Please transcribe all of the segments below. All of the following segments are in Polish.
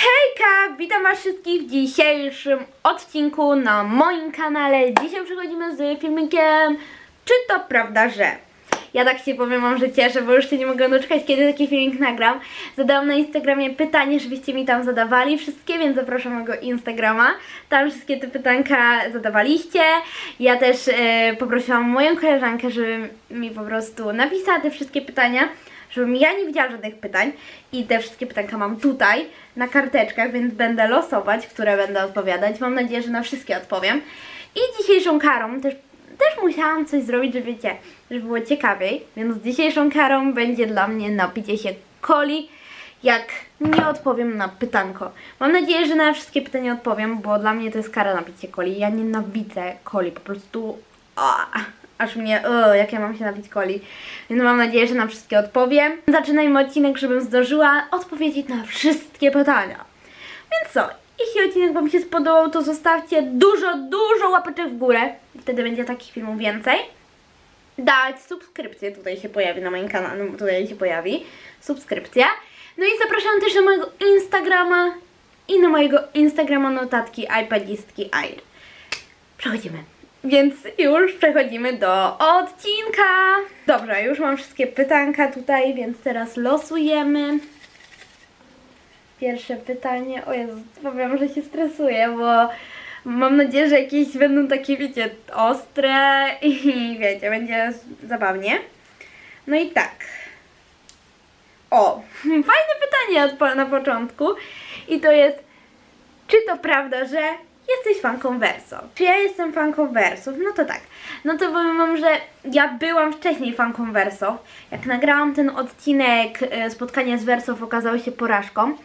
Hejka! Witam Was wszystkich w dzisiejszym odcinku na moim kanale. Dzisiaj przechodzimy z filmikiem Czy to prawda, że? Ja tak się powiem Wam, że cieszę, bo już się nie mogę doczekać, kiedy taki filmik nagram. Zadałam na Instagramie pytanie, żebyście mi tam zadawali wszystkie, więc zapraszam mojego Instagrama. Tam wszystkie te pytanka zadawaliście. Ja też e, poprosiłam moją koleżankę, żeby mi po prostu napisała te wszystkie pytania żebym ja nie widziała żadnych pytań i te wszystkie pytanka mam tutaj na karteczkach, więc będę losować, które będę odpowiadać. Mam nadzieję, że na wszystkie odpowiem. I dzisiejszą karą też, też musiałam coś zrobić, żeby wiecie, żeby było ciekawiej, więc dzisiejszą karą będzie dla mnie napicie się coli, jak nie odpowiem na pytanko. Mam nadzieję, że na wszystkie pytania odpowiem, bo dla mnie to jest kara napicie coli. Ja nienawidzę coli, po prostu... A, aż mnie, o, jak ja mam się napić coli. Więc mam nadzieję, że na wszystkie odpowiem. Zaczynajmy odcinek, żebym zdążyła odpowiedzieć na wszystkie pytania. Więc co, jeśli odcinek Wam się spodobał, to zostawcie dużo, dużo łapeczek w górę. Wtedy będzie takich filmów więcej. Dać subskrypcję, tutaj się pojawi na moim kanale, tutaj się pojawi subskrypcja. No i zapraszam też na mojego Instagrama i na mojego Instagrama notatki iPadistki Air. Przechodzimy. Więc już przechodzimy do odcinka. Dobrze, już mam wszystkie pytanka tutaj, więc teraz losujemy. Pierwsze pytanie. O Jezu, powiem, że się stresuję, bo mam nadzieję, że jakieś będą takie, wiecie, ostre i wiecie, będzie zabawnie. No i tak. O, fajne pytanie na początku. I to jest, czy to prawda, że jesteś fanką Verso? Czy ja jestem fanką Versów? No to tak. No to powiem wam, że ja byłam wcześniej fanką Versów. Jak nagrałam ten odcinek e, spotkania z Versów okazało się porażką,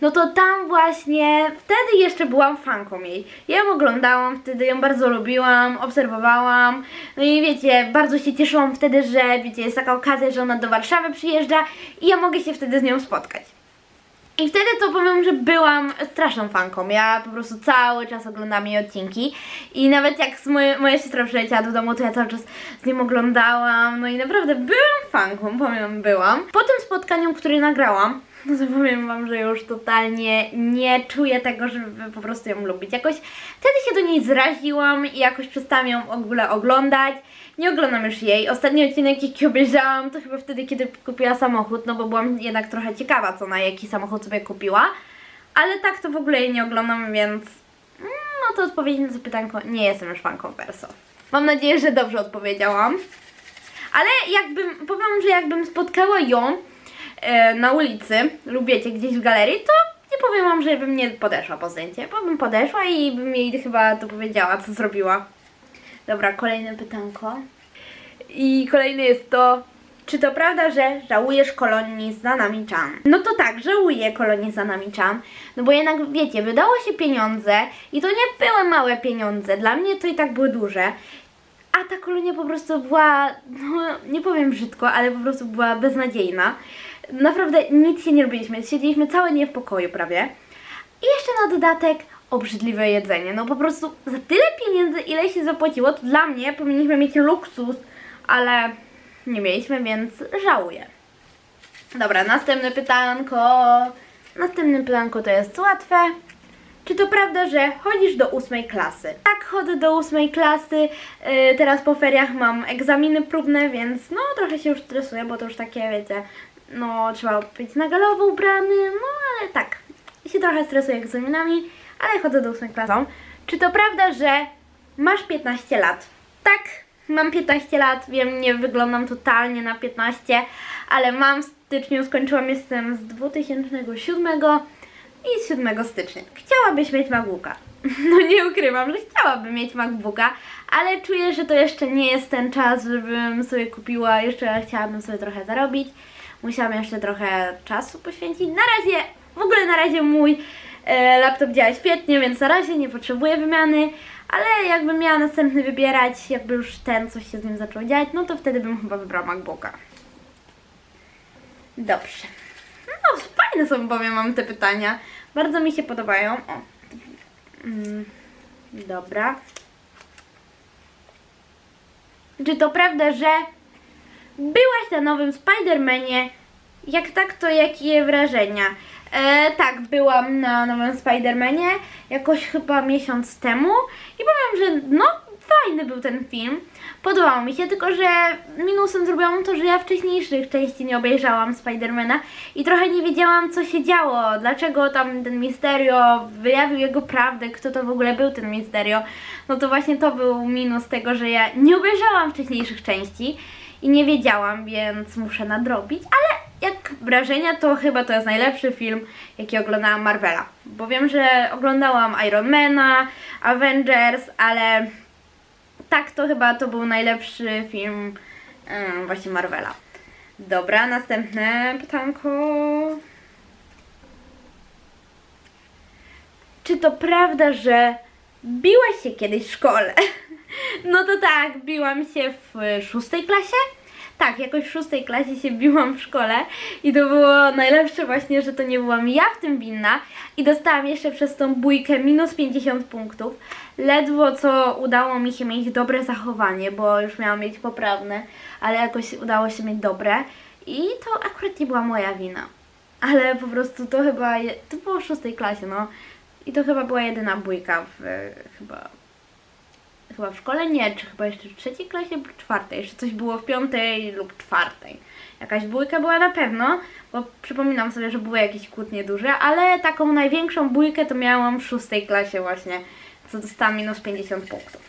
no to tam właśnie wtedy jeszcze byłam fanką jej. Ja ją oglądałam, wtedy ją bardzo lubiłam, obserwowałam. No i wiecie, bardzo się cieszyłam wtedy, że wiecie, jest taka okazja, że ona do Warszawy przyjeżdża i ja mogę się wtedy z nią spotkać. I wtedy to powiem, że byłam straszną fanką. Ja po prostu cały czas oglądałam jej odcinki. I nawet jak z moje, moja siostra przyleciała do domu, to ja cały czas z nim oglądałam. No i naprawdę byłam fanką, powiem, byłam. Po tym spotkaniu, które nagrałam, no to powiem wam, że już totalnie nie czuję tego, żeby po prostu ją lubić. Jakoś wtedy się do niej zraziłam i jakoś przestałam ją w ogóle oglądać. Nie oglądam już jej. Ostatni odcinek, jaki obejrzałam, to chyba wtedy, kiedy kupiła samochód, no bo byłam jednak trochę ciekawa, co na jaki samochód sobie kupiła. Ale tak to w ogóle jej nie oglądam, więc mm, no to odpowiedź na to pytanko, nie jestem już fanką Verso. Mam nadzieję, że dobrze odpowiedziałam. Ale jakbym, powiem, że jakbym spotkała ją na ulicy lub wiecie, gdzieś w galerii, to nie powiem wam, że bym nie podeszła po zdjęcie, bo bym podeszła i bym jej chyba to powiedziała, co zrobiła. Dobra, kolejne pytanko. I kolejne jest to, czy to prawda, że żałujesz kolonii z Nanami-chan? No to tak, żałuję kolonii z Nanami-chan, no bo jednak wiecie, wydało się pieniądze i to nie były małe pieniądze, dla mnie to i tak były duże. A ta kolonia po prostu była, no nie powiem brzydko, ale po prostu była beznadziejna. Naprawdę nic się nie robiliśmy, siedzieliśmy całe dnie w pokoju prawie. I jeszcze na dodatek obrzydliwe jedzenie. No po prostu za tyle pieniędzy, ile się zapłaciło, to dla mnie powinniśmy mieć luksus, ale nie mieliśmy, więc żałuję. Dobra, następne pytanko. Następne pytanko to jest łatwe. Czy to prawda, że chodzisz do ósmej klasy? Tak, chodzę do ósmej klasy. Yy, teraz po feriach mam egzaminy próbne, więc no trochę się już stresuję, bo to już takie, wiecie, no trzeba być na galowo ubrany, no ale tak, się trochę stresuję egzaminami, ale chodzę do ósmej klasą. Czy to prawda, że masz 15 lat? Tak, mam 15 lat, wiem, nie wyglądam totalnie na 15, ale mam w styczniu, skończyłam, jestem z 2007 i z 7 stycznia. Chciałabyś mieć MacBooka. No nie ukrywam, że chciałabym mieć MacBooka, ale czuję, że to jeszcze nie jest ten czas, żebym sobie kupiła, jeszcze chciałabym sobie trochę zarobić. Musiałam jeszcze trochę czasu poświęcić. Na razie, w ogóle na razie mój e, laptop działa świetnie, więc na razie nie potrzebuję wymiany, ale jakbym miała następny wybierać, jakby już ten coś się z nim zaczął dziać, no to wtedy bym chyba wybrała MacBooka. Dobrze. No, fajne są, powiem wam te pytania. Bardzo mi się podobają. O. Mm, dobra. Czy to prawda, że byłaś na nowym Spider-Manie? Jak tak, to jakie wrażenia? E, tak, byłam na nowym Spider-Manie jakoś chyba miesiąc temu i powiem, że no fajny był ten film. Podobał mi się, tylko że minusem zrobiłam to, że ja wcześniejszych części nie obejrzałam Spidermana i trochę nie wiedziałam co się działo, dlaczego tam ten Misterio wyjawił jego prawdę, kto to w ogóle był ten Misterio. No to właśnie to był minus tego, że ja nie obejrzałam wcześniejszych części i nie wiedziałam, więc muszę nadrobić, ale jak wrażenia, to chyba to jest najlepszy film, jaki oglądałam Marvela. Bo wiem, że oglądałam Ironmana, Avengers, ale tak, to chyba to był najlepszy film em, właśnie Marvela. Dobra, następne pytanko. Czy to prawda, że biłaś się kiedyś w szkole? No to tak, biłam się w szóstej klasie. Tak, jakoś w szóstej klasie się biłam w szkole i to było najlepsze właśnie, że to nie byłam ja w tym winna i dostałam jeszcze przez tą bójkę minus 50 punktów. Ledwo co udało mi się mieć dobre zachowanie, bo już miałam mieć poprawne, ale jakoś udało się mieć dobre i to akurat nie była moja wina. Ale po prostu to chyba, to było w szóstej klasie, no. I to chyba była jedyna bójka w, chyba chyba w szkole nie, czy chyba jeszcze w trzeciej klasie lub czwartej, jeszcze coś było w piątej lub czwartej. Jakaś bójka była na pewno, bo przypominam sobie, że były jakieś kłótnie duże, ale taką największą bójkę to miałam w szóstej klasie właśnie, co dostałam minus 50 punktów.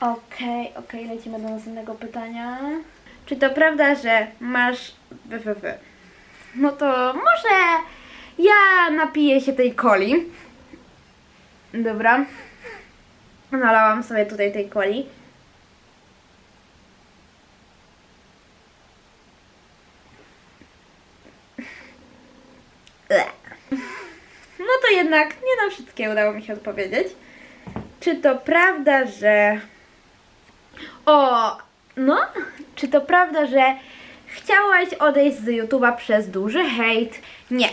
Okej, okej, lecimy do następnego pytania. Czy to prawda, że masz www? No to może ja napiję się tej coli. Dobra. Nalałam sobie tutaj tej coli. No to jednak nie na wszystkie udało mi się odpowiedzieć. Czy to prawda, że... O, no, czy to prawda, że chciałaś odejść z YouTube'a przez duży hejt? Nie.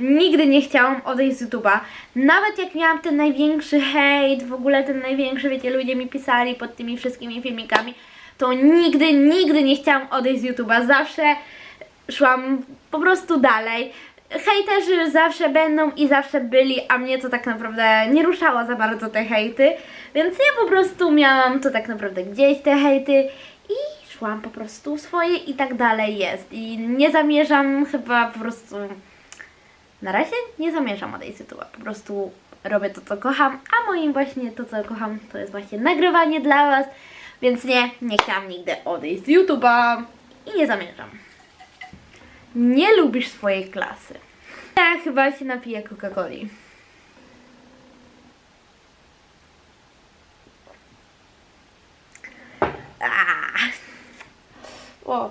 Nigdy nie chciałam odejść z YouTube'a. Nawet jak miałam ten największy hejt, w ogóle ten największy, wiecie, ludzie mi pisali pod tymi wszystkimi filmikami, to nigdy, nigdy nie chciałam odejść z YouTube'a. Zawsze szłam po prostu dalej. Hejterzy zawsze będą i zawsze byli, a mnie to tak naprawdę nie ruszało za bardzo te hejty, więc ja po prostu miałam to tak naprawdę gdzieś te hejty i szłam po prostu swoje i tak dalej jest. I nie zamierzam chyba po prostu na razie nie zamierzam odejść z YouTube'a. Po prostu robię to, co kocham, a moim właśnie to, co kocham, to jest właśnie nagrywanie dla Was. Więc nie, nie chciałam nigdy odejść z YouTube'a i nie zamierzam. Nie lubisz swojej klasy. Ja chyba się napiję Coca-Coli. O.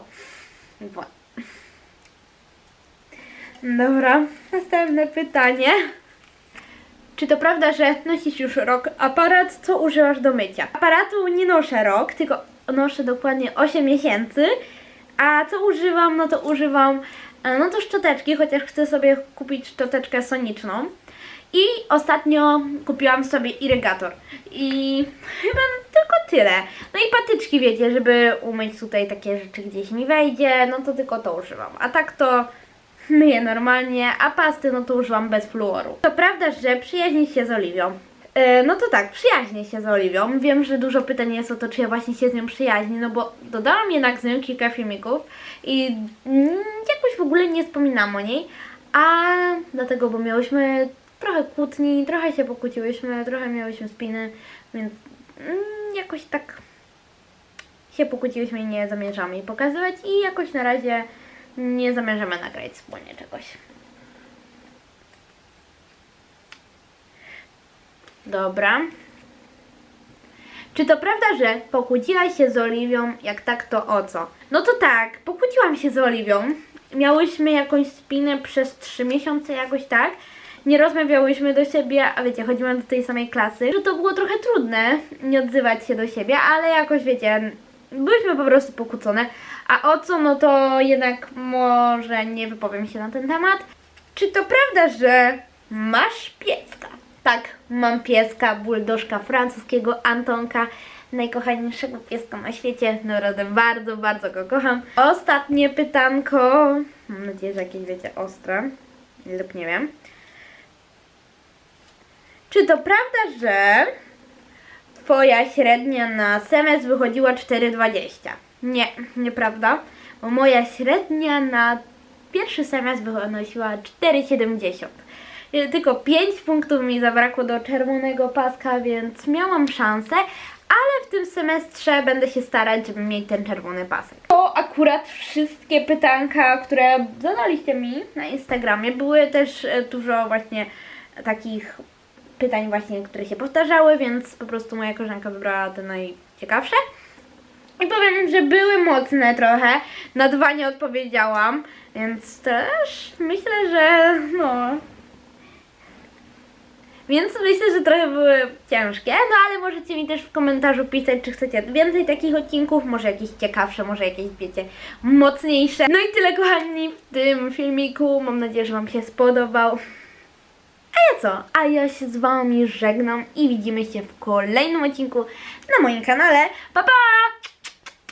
Dobra, następne pytanie. Czy to prawda, że nosisz już rok aparat? Co używasz do mycia? Aparatu nie noszę rok, tylko noszę dokładnie 8 miesięcy. A co używam? No to używam e, no to szczoteczki, chociaż chcę sobie kupić szczoteczkę soniczną. I ostatnio kupiłam sobie irygator. I chyba tylko tyle. No i patyczki, wiecie, żeby umyć tutaj takie rzeczy gdzieś mi wejdzie, no to tylko to używam. A tak to myję normalnie, a pasty no to używam bez fluoru. To prawda, że przyjaźnisz się z Oliwią. E, no to tak, przyjaźnię się z Oliwią. Wiem, że dużo pytań jest o to, czy ja właśnie się z nią przyjaźnię, no bo dodałam jednak z nią kilka filmików i mm, jakoś w ogóle nie wspominam o niej, a dlatego, bo miałyśmy trochę kłótni, trochę się pokłóciłyśmy, trochę miałyśmy spiny, więc mm, jakoś tak się pokłóciłyśmy i nie zamierzamy jej pokazywać i jakoś na razie nie zamierzamy nagrać wspólnie czegoś. Dobra. Czy to prawda, że pokłóciłaś się z Oliwią? Jak tak, to o co? No to tak, pokłóciłam się z Oliwią. Miałyśmy jakąś spinę przez 3 miesiące, jakoś tak. Nie rozmawiałyśmy do siebie, a wiecie, chodziłam do tej samej klasy, że to było trochę trudne nie odzywać się do siebie, ale jakoś wiecie, byłyśmy po prostu pokłócone. A o co, no to jednak może nie wypowiem się na ten temat. Czy to prawda, że masz pieska? Tak, mam pieska, buldożka francuskiego Antonka, najkochańszego pieska na świecie. Naprawdę bardzo, bardzo go kocham. Ostatnie pytanko. Mam nadzieję, że jakieś, wiecie, ostre. Lub nie wiem. Czy to prawda, że Twoja średnia na semestr wychodziła 4,20? Nie, nieprawda. Bo moja średnia na pierwszy semestr wynosiła 4,70. Y, Tylko 5 punktów mi zabrakło do czerwonego paska, więc miałam szansę, ale w tym semestrze będę się starać, żeby mieć ten czerwony pasek. To akurat wszystkie pytanka, które zadaliście mi na Instagramie. Były też e, dużo właśnie takich pytań właśnie, które się powtarzały, więc po prostu moja koleżanka wybrała te najciekawsze. I powiem, że były mocne trochę. Na dwa nie odpowiedziałam, więc też myślę, że no. Więc myślę, że trochę były ciężkie, no ale możecie mi też w komentarzu pisać, czy chcecie więcej takich odcinków, może jakieś ciekawsze, może jakieś, wiecie, mocniejsze. No i tyle, kochani, w tym filmiku. Mam nadzieję, że Wam się spodobał. A ja co? A ja się z Wami żegnam i widzimy się w kolejnym odcinku na moim kanale. Pa, pa!